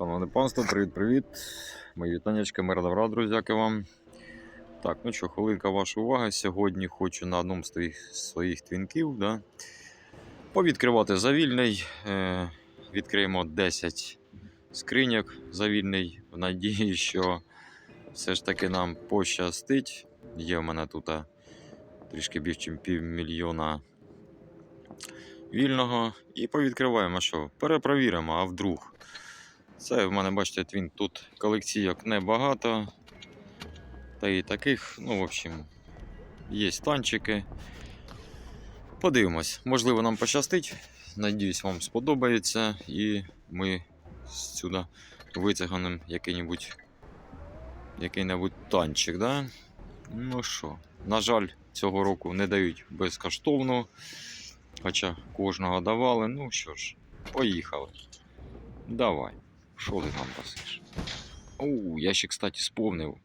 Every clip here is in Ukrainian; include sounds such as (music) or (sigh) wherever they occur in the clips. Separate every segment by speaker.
Speaker 1: Шановне панство, привіт-привіт. Мої вітаннячка, мир добра, друзяки вам. Так, ну що, хвилинка вашої уваги. Сьогодні хочу на одному з своїх, своїх твінків да, повідкривати завільний. Е, відкриємо 10 скриньок завільний. В надії, що все ж таки нам пощастить. Є в мене тут трішки більше півмільйона вільного. І повідкриваємо, що перепровіримо, а вдруг. Це в мене, бачите, твін тут колекційок небагато. Та і таких, ну, в общем, є танчики. Подивимось, можливо, нам пощастить. Надіюсь, вам сподобається. І ми сюди витягнемо який-небудь який-небудь танчик, да? Ну що, на жаль, цього року не дають безкоштовно. Хоча кожного давали. Ну що ж, поїхали. Давай. Що ти там пасиш? Оу, я ще, кстати, сповнив.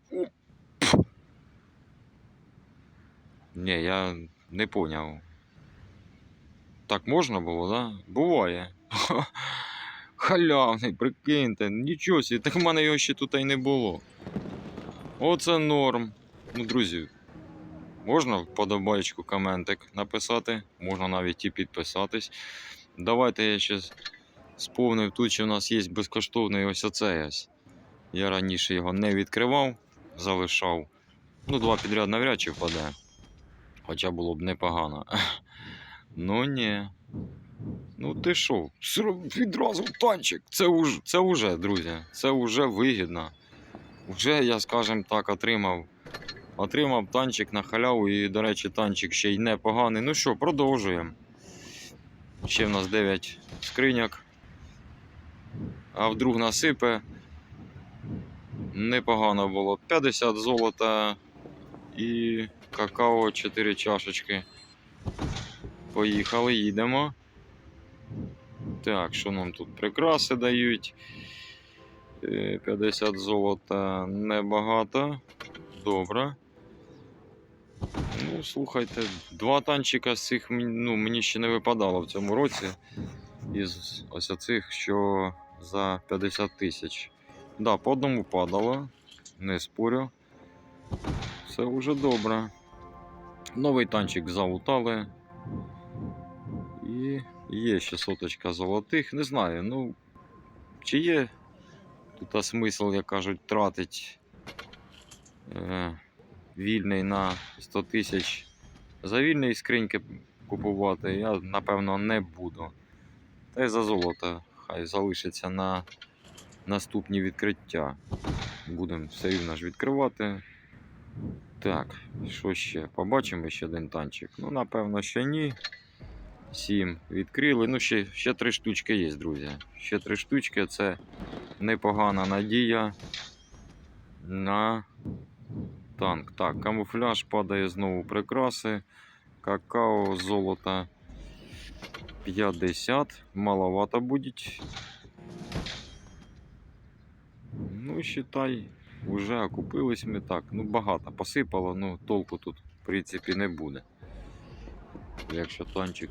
Speaker 1: Ні, я не поняв. Так можна було, да? Буває. (laughs) Халявний, прикиньте, нічого собі, так в мене його ще тут і не було. Оце норм. Ну, друзі, можна вподобайку, коментик написати, можна навіть і підписатись. Давайте я ще сповнив тут, що в нас є безкоштовний ось оцей ось. Я раніше його не відкривав, залишав. Ну, два підряд навряд чи впаде. Хоча було б непогано. (laughs) Ну ні. Ну ти що? Відразу танчик. Це уже, це уже, друзі, це вже вигідно. Вже я, скажімо так, отримав. Отримав танчик на халяву і, до речі, танчик ще й непоганий. Ну що, продовжуємо. Ще в нас 9 скриньок. А вдруг насипе. Непогано було. 50 золота і какао 4 чашечки. Поїхали, їдемо. Так, що нам тут прикраси дають? Е, 50 золота небагато. Добре. Ну, слухайте, два танчика з цих ну, мені ще не випадало в цьому році. Із ось оцих, що за 50 тисяч. Да, по одному падало, не спорю. Це вже добре. Новий танчик залутали. І є ще соточка золотих. Не знаю, ну чи є тут смисл, як кажуть, тратить е, вільний на 100 тисяч за вільної скриньки купувати, я напевно не буду. Та й за золото хай залишиться на наступні відкриття. Будемо все рівно ж відкривати. Так, що ще? Побачимо ще один танчик. Ну, напевно, ще ні. Сім відкрили. Ну, ще, ще три штучки є, друзі. Ще три штучки це непогана надія на танк. Так, камуфляж падає знову прикраси. Какао, золото 50. Маловато буде. Ну, считай, вже окупились ми так. Ну, багато посипало, ну толку тут, в принципі, не буде. Якщо танчик.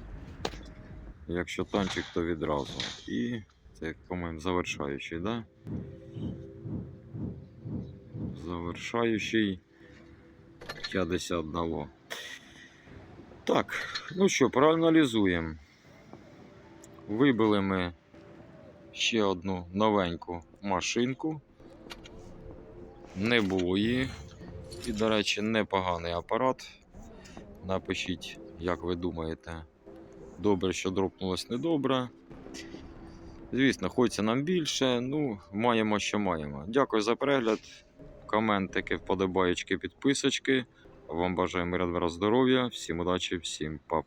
Speaker 1: Якщо танчик, то відразу. І це, по-моєму, завершаючий, да? Завершаючий 50 дало. Так, ну що, проаналізуємо. Вибили ми ще одну новеньку машинку. Не було її. І, до речі, непоганий апарат. Напишіть, як ви думаєте, добре, що дропнулось недобре. Звісно, хочеться нам більше. Ну, маємо, що маємо. Дякую за перегляд. Коментики, вподобаєчки, підписочки. Вам бажаю мира, здоров'я. Всім удачі, всім па-па.